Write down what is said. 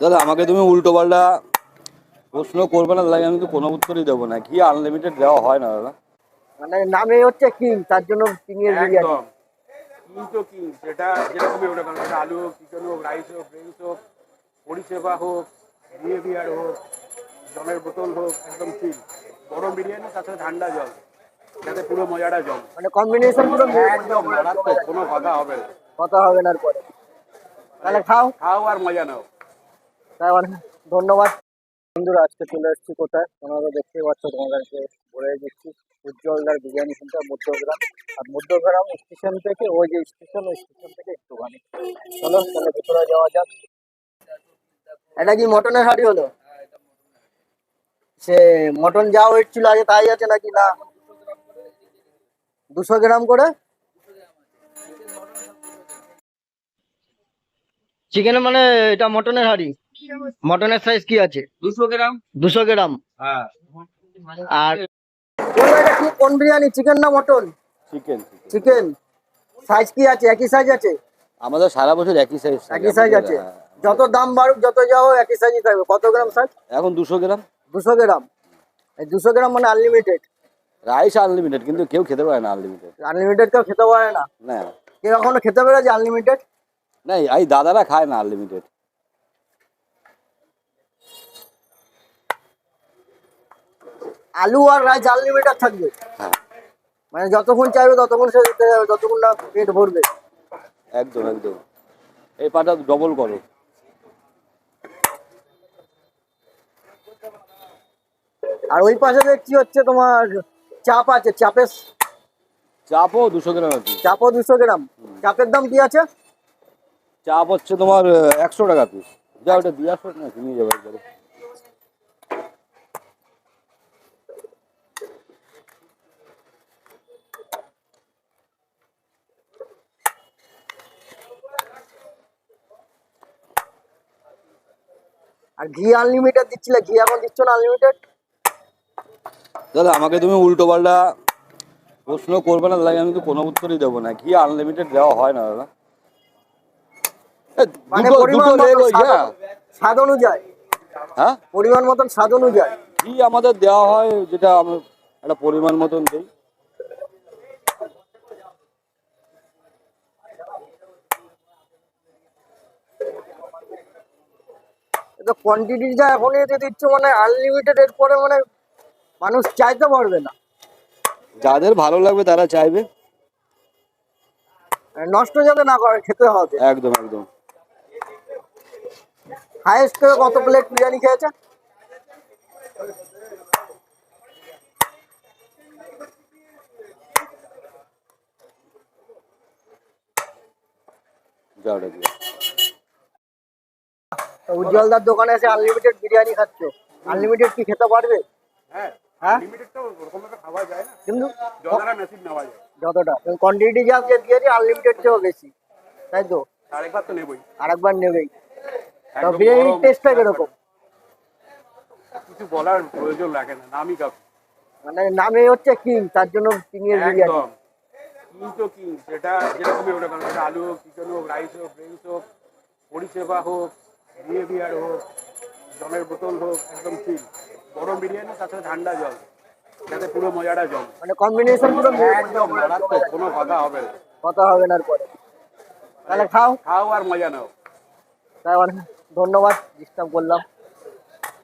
দাদা আমাকে তুমি উল্টো পাল্টা প্রশ্ন করবে না লাগে আমি তো কোনো উত্তরই দেবো না। কি আনলিমিটেড দেওয়া হয় না দাদা? মানে নামে হচ্ছে কিং তার জন্য কিং এর বিরিয়ানি। একদম। কিং তো কিং সেটা যেরকমই ওটা কারণ আলু হোক চিকেন হোক রাইস হোক ড্রিঙ্কস হোক পরিষেবা হোক বিহেভিয়ার হোক জলের বোতল হোক একদম ঠিক গরম বিরিয়ানি তার সাথে ঠান্ডা জল যাতে পুরো মজাটা জল মানে কম্বিনেশন পুরো একদম মারাত্মক কোনো কথা হবে না। কথা হবে না আর পরে। তাহলে খাও। খাও আর মজা নাও। তাই মানে ধন্যবাদ। বন্ধুরা, আজকে চলে এসেছি কোথায়? তোমরা দেখতেই পাচ্ছ, তোমাদেরকে বলে দিচ্ছি, উজ্জ্বলদার বিরিয়ানি সেন্টার মধ্যগ্রাম। আর মধ্যগ্রাম স্টেশন থেকে, ওই যে স্টেশন ওই স্টেশন থেকে একটুখানি। চলো, তাহলে ভেতরে যাওয়া যাক। এটা কি মটনের হাড়ি হলো? সে মটন যা ওয়েট ছিল আগে তাই আছে নাকি না? দুশো গ্রাম করে? চিকেন মানে এটা মটনের হাড়ি? মটনের সাইজ কি আছে? দুশো গ্রাম। দুশো গ্রাম। হ্যাঁ। আর কোন বিরিয়ানি? চিকেন না মটন? চিকেন চিকেন সাইজ কি আছে? একই সাইজ আছে? আমাদের সারা বছর একই সাইজ একই সাইজ আছে? যত দাম বাড়ুক যত যাও একই সাইজই থাকবে। কত গ্রাম সাইজ এখন দুশো গ্রাম। দুশো গ্রাম। এই দুশো গ্রাম মানে আনলিমিটেড রাইস আনলিমিটেড কিন্তু কেউ খেতে পারে না আনলিমিটেড আনলিমিটেড কেউ খেতে পারে না? না। কেউ এখনও খেতে পেরেছে আনলিমিটেড না এই দাদারা খায় না আনলিমিটেড আলু আর রাইস আনলিমিটেড থাকবে। হ্যাঁ। মানে যতক্ষণ চাইবে ততক্ষণ সে দিতে যাবে যতক্ষণ না পেট ভরবে। একদম একদম। এই পাটা ডবল করো। আর ওই পাশে দেখছি হচ্ছে তোমার চাপ আছে চাপের চাপও দুশো গ্রাম আছে। চাপও দুশো গ্রাম। চাপের দাম কি আছে? চাপ হচ্ছে তোমার একশো টাকা পিস যা ওটা দিয়ে আসো না নিয়ে যাবে একবারে। আর ঘি আনলিমিটেড দিচ্ছিলে ঘি এখন দিচ্ছ না আনলিমিটেড দাদা আমাকে তুমি উল্টো পাল্টা প্রশ্ন করবে না লাগে আমি তো কোনো উত্তরই দেবো না। কি আনলিমিটেড দেওয়া হয় না দাদা। মানে স্বাদ হ্যাঁ। স্বাদ অনুযায়ী। হ্যাঁ? পরিমাণ মতন স্বাদ অনুযায়ী। কি আমাদের দেওয়া হয় যেটা আমরা একটা পরিমাণ মতন দিই। এটা কোয়ান্টিটি যা এখন এতে দিচ্ছ মানে আনলিমিটেড এর পরে মানে মানুষ চাইতে পারবে না। যাদের ভালো লাগবে তারা চাইবে। মানে নষ্ট যাতে না করে খেতে হবে। একদম একদম। হাইয়েস্ট করে কত প্লেট বিরিয়ানি খেয়েছে? যা দিয়ে তো উজ্জ্বলদার দোকানে এসে আনলিমিটেড বিরিয়ানি খাচ্ছ। আনলিমিটেড কি খেতে পারবে? হ্যাঁ হ্যাঁ? খাওয়া যায় না। কিন্তু যতটা কোয়ান্টিটি যা দিয়েছে আনলিমিটেড চেয়েও বেশি। তাই তো? আরেকবার তো নেবই। আরেকবার নেবেই। তো বিরিয়ানির টেস্টটা কীরকম? কিছু বলার প্রয়োজন লাগে না নামই কাপ। মানে নামে হচ্ছে কিং তার জন্য কিং এর বিরিয়ানি। একদম। কিং তো কিং সেটা যেরকমই ওটা কারণ সেটা আলু হোক চিকেন হোক রাইস হোক ড্রিঙ্কস হোক পরিষেবা হোক বিহেভিয়ার হোক জলের বোতল হোক একদম ঠিক। গরম বিরিয়ানি তাছাড়া ঠান্ডা জল। যাতে পুরো মজাটা জল। মানে কম্বিনেশন পুরো একদম মারাত্মক কোনো কথা হবে না। কথা হবে না আর পরে। তাহলে খাও। খাও আর মজা নাও। তাই ধন্যবাদ ডিস্টার্ব করলাম।